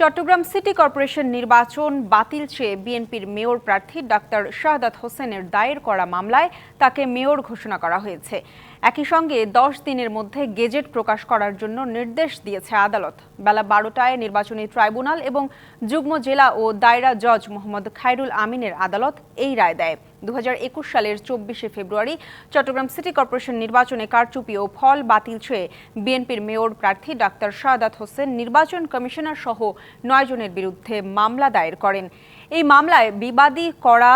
Chittagong city corporation নির্বাচন বাতিল চেয়ে বিএনপির মেয়র প্রার্থী ডাক্তার শাহাদাত হোসেনের দায়ের করা মামলায় তাকে মেয়র ঘোষণা করা হয়েছে। একই সঙ্গে দশ দিনের মধ্যে গেজেট প্রকাশ করার জন্য নির্দেশ দিয়েছে আদালত। বেলা বারোটায় নির্বাচনী ট্রাইব্যুনাল এবং যুগ্ম জেলা ও দায়রা জজ মোহাম্মদ খায়রুল আমিনের আদালত এই রায় দেয়। দু হাজার একুশ সালের চব্বিশে ফেব্রুয়ারি চট্টগ্রাম সিটি কর্পোরেশন নির্বাচনে কারচুপি ও ফল বাতিল চেয়ে বিএনপির মেয়র প্রার্থী ডাক্তার শাহাদাত হোসেন, নির্বাচন কমিশনার সহ নয় জনের বিরুদ্ধে মামলা দায়ের করেন। এই মামলায় বিবাদী করা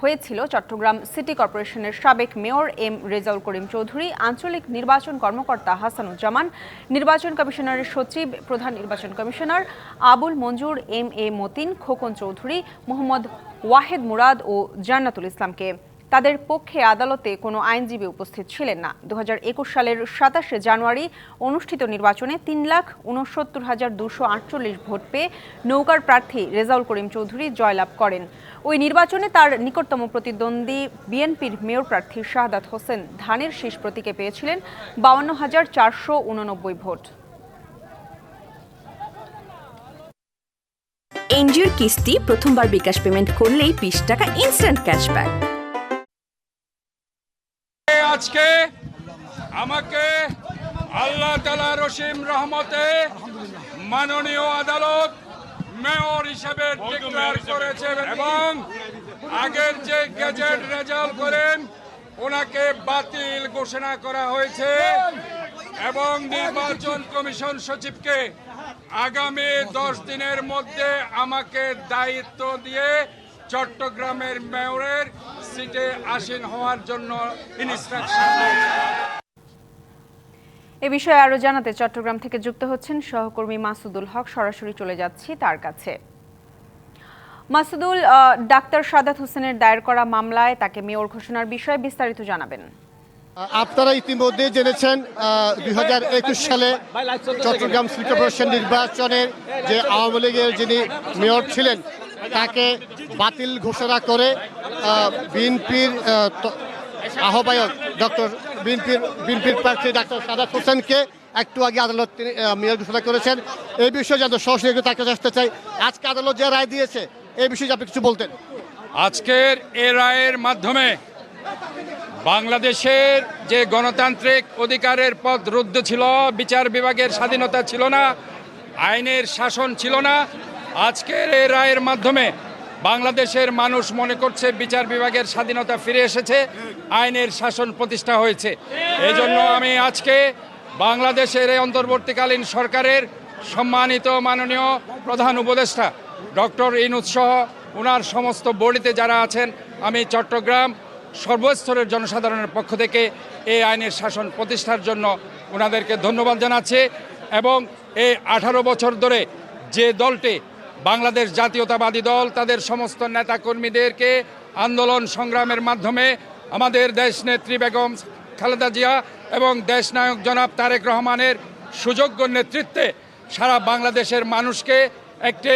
হয়েছিল চট্টগ্রাম সিটি কর্পোরেশনের সাবেক মেয়র এম রেজাউল করিম চৌধুরী, আঞ্চলিক নির্বাচন কর্মকর্তা হাসানুজ্জামান, নির্বাচন কমিশনারের সচিব, প্রধান নির্বাচন commissioner Abul Manzur, M A Matin, Khokon Chowdhury, Mohammad Wahed Murad ও জান্নাতুল ইসলামকে। তাদের পক্ষে আদালতে কোনো আইনজীবী উপস্থিত ছিলেন না। দু হাজার একুশ সালের সাতাশে জানুয়ারি অনুষ্ঠিত নির্বাচনে তিন লাখ উনসত্তর হাজার দুশো আটচল্লিশ ভোট পেয়ে নৌকার প্রার্থী রেজাউল করিম চৌধুরী জয়লাভ করেন। ওই নির্বাচনে তার নিকটতম প্রতিদ্বন্দ্বী বিএনপির মেয়র প্রার্থী শাহাদাত হোসেন ধানের শীষ প্রতীকে পেয়েছিলেন বাউন্ন হাজার চারশো উননব্বই ভোট। এনজিওর কিস্তি প্রথমবার বিকাশ পেমেন্ট করলেই বিশ টাকা ইনস্ট্যান্ট ক্যাশব্যাক আজকে আমাকে আল্লাহ তালা রসিম রহমতে মাননীয় আদালত মেয়র হিসেবে ডিক্লেয়ার করেছে এবং আগের যে গেজেট রেজাল্ট করেন, ওনাকে বাতিল ঘোষণা করা হয়েছে এবং নির্বাচন কমিশন সচিবকে আগামী দশ দিনের মধ্যে আমাকে দায়িত্ব দিয়ে চট্টগ্রামের মেয়রের সিটে আসীন হওয়ার জন্য এ বিষয়ে আরও জানাতে চট্টগ্রাম থেকে যুক্ত হচ্ছেন সহকর্মী মাসুদুল হক। সরাসরি চলে যাচ্ছি তার কাছে। মাসুদুল ডাক্তার সাদাত হোসেনের দায়ের করা মামলায় তাকে মেয়র ঘোষণার বিষয়ে বিস্তারিত জানাবেন। আপনারা ইতিমধ্যে জেনেছেন দুই হাজার একুশ সালে চট্টগ্রাম সিটি কর্পোরেশন নির্বাচনের যে আওয়ামী লীগের যিনি মেয়র ছিলেন, তাকে বাতিল ঘোষণা করে বিএনপির আহ্বায়ক ডক্টর বিএনপির বিএনপির প্রার্থী ডাক্তার সাদাত হোসেনকে একটু আগে আদালত তিনি মেয়র ঘোষণা করেছেন। এই বিষয়ে জানতে সরাসরি তাকে আসতে চাই। আজকে আদালত যে রায় দিয়েছে, এই বিষয়ে আপনি কিছু বলতেন। আজকের এ রায়ের মাধ্যমে বাংলাদেশের যে গণতান্ত্রিক অধিকারের পথ রুদ্ধ ছিল, বিচার বিভাগের স্বাধীনতা ছিল না, আইনের শাসন ছিল না, আজকের এই রায়ের মাধ্যমে বাংলাদেশের মানুষ মনে করছে বিচার বিভাগের স্বাধীনতা ফিরে এসেছে, আইনের শাসন প্রতিষ্ঠা হয়েছে। এই জন্য আমি আজকে বাংলাদেশের এই অন্তর্বর্তীকালীন সরকারের সম্মানিত মাননীয় প্রধান উপদেষ্টা ডক্টর ইনুৎসহ ওনার সমস্ত বডিতে যারা আছেন, আমি চট্টগ্রাম সর্বস্তরের জনসাধারণের পক্ষ থেকে এই আইনের শাসন প্রতিষ্ঠার জন্য ওনাদেরকে ধন্যবাদ জানাচ্ছে এবং এই আঠারো বছর ধরে যে দলটি বাংলাদেশ জাতীয়তাবাদী দল, তাদের সমস্ত নেতাকর্মীদেরকে আন্দোলন সংগ্রামের মাধ্যমে আমাদের দেশ নেত্রী বেগম খালেদা জিয়া এবং দেশনায়ক জনাব তারেক রহমানের সুযোগ্য নেতৃত্বে সারা বাংলাদেশের মানুষকে একটি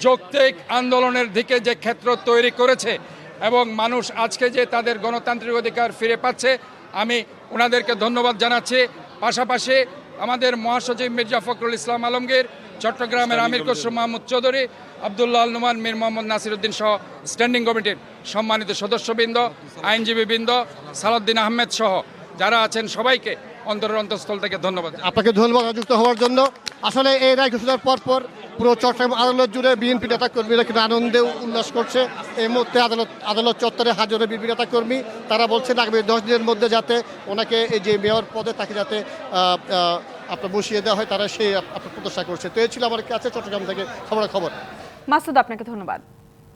যৌক্তিক আন্দোলনের দিকে যে ক্ষেত্র তৈরি করেছে এবং মানুষ আজকে যে তাদের গণতান্ত্রিক অধিকার ফিরে পাচ্ছে আমি ওনাদেরকে ধন্যবাদ জানাচ্ছি। পাশাপাশি আমাদের মহাসচিব মির্জা ফখরুল ইসলাম আলমগীর চট্টগ্রামের আমির খসরু মাহমুদ চৌধুরী আবদুল্লাহ আল নুমান মীর মোহাম্মদ নাসিরুদ্দিন সহ স্ট্যান্ডিং কমিটির সম্মানিত সদস্যবৃন্দ আইনজীবীবৃন্দ সালাউদ্দিন আহমেদ সহ যারা আছেন সবাইকে অন্তরের অন্তঃস্থল থেকে ধন্যবাদ আপনাকে ধন্যবাদ যুক্ত হওয়ার জন্য। আসলে এই রায় ঘোষণার পর পর চট্টগ্রাম আদালত জুড়ে বিএনপি নেতা কর্মীরা কিন্তু আনন্দে উল্লাস করছে। এই মুহূর্তে আদালত আদালত চত্বরে হাজারে বিএনপি নেতা কর্মী তারা বলছেন, আগামী দশ দিনের মধ্যে যাতে ওনাকে এই যে মেয়র পদে তাকে যাতে আপনার বসিয়ে দেওয়া হয়, তারা সেই আপনার প্রত্যাশা করছে। তো এই ছিল আমার কাছে চট্টগ্রাম থেকে খবর খবর মাসুদ, আপনাকে ধন্যবাদ।